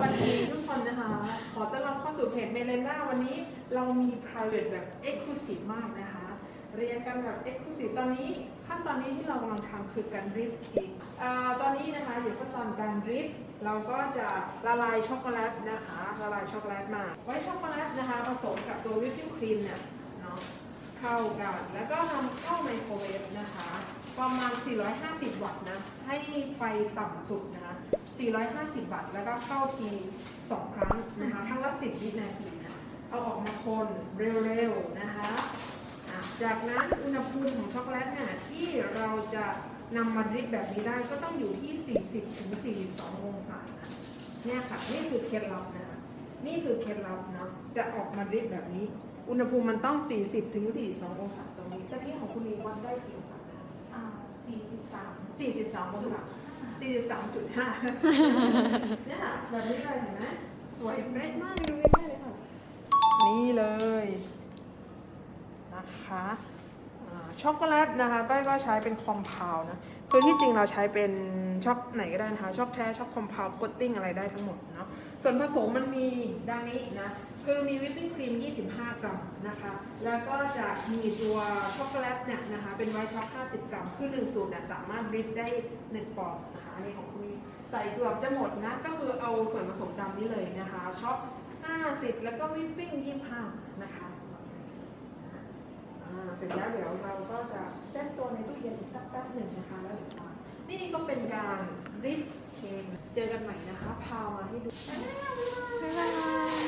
วัสดีทุกคนนะคะ ขอต้อนรับเข้าสู่เพจเมเลนดาวันนี้เรามี private แบบ exclusive มากนะคะ เรียนกันแบบ exclusive ตอนนี้ขั้นตอนนี้ที่เรากำลังทำคือการริบเค้กตอนนี้นะคะอยู่ขั้นตอนการริบเราก็จะละลายช็อกโกแลตนะคะละลายช็อกโกแลตมา ไว้ช็อกโกแลตนะคะผสมกับตัววิปปิ้งครีมเนี่ยเนาะเข้ากัน แล้วก็นำเข้าไมโครเวฟนะคะ ประมาณ 450 วัตต์นะ ให้ไฟต่ำสุดนะคะ 450วัตต์แล้วก็เข้าที2ครั้งนะคะครั้งละ10วินาทีนะเอาออกมาคนเร็วๆนะคะอะจากนั้นอุณหภูมิของช็อกโกแลตเนี่ยที่เราจะนำมาดริปแบบนี้ได้ก็ต้องอยู่ที่ 40ถึง42 องศานะเนี่ยค่ะนี่คือเคล็ดลับนะคะนี่คือเคล็ดลับเนาะจะออกมาดริปแบบนี้ อุณหภูมิมันต้อง 40ถึง42 องศาตรงนี้ตะกี้ของคุณลีวัดได้กี่องศานะอ่าสี่สิ บสาม43องศา43.5เนี่ยค่ะแบบนี้เลยเห็นไหมสวยเป๊ะมากดูใกล้ๆเลยค่ะนี่เลยนะคะอ่าช็อกโกแลตนะคะก้อยก็ใช้เป็นคอมเพลนะ คือที่จริงเราใช้เป็นช็อกไหนก็ได้นะคะช็อกแท้ช็อกคอมเพลโคตติ้งอะไรได้ทั้งหมดเนาะส่วนผสมมันมีดังนี้นะคือมีวิปปิ้งครีม 25 กรัมนะคะ แล้วก็จะมีตัวช็อกโกแลตเนี่ยนะคะ เป็นไวท์ช็อก 50 กรัม คือ1สูตรเนี่ยสามารถริบได้ 1 ปอนด์นะคะอันของคุณมีใส่เกือบจะหมดนะ ก็คือเอาส่วนผสมดำนี้เลยนะคะช็อก 50 แล้วก็วิปปิ้ง 25 นะคะ เสร็จแล้วเดี๋ยวเราก็จะเซตตัวในตู้เย็นอีกสักแป๊บหนึ่งนะคะแล้วเดี๋ยวมานี่ก็เป็นการริบเคนเจอกันใหม่นะคะ พามาให้ดูบ๊ายบาย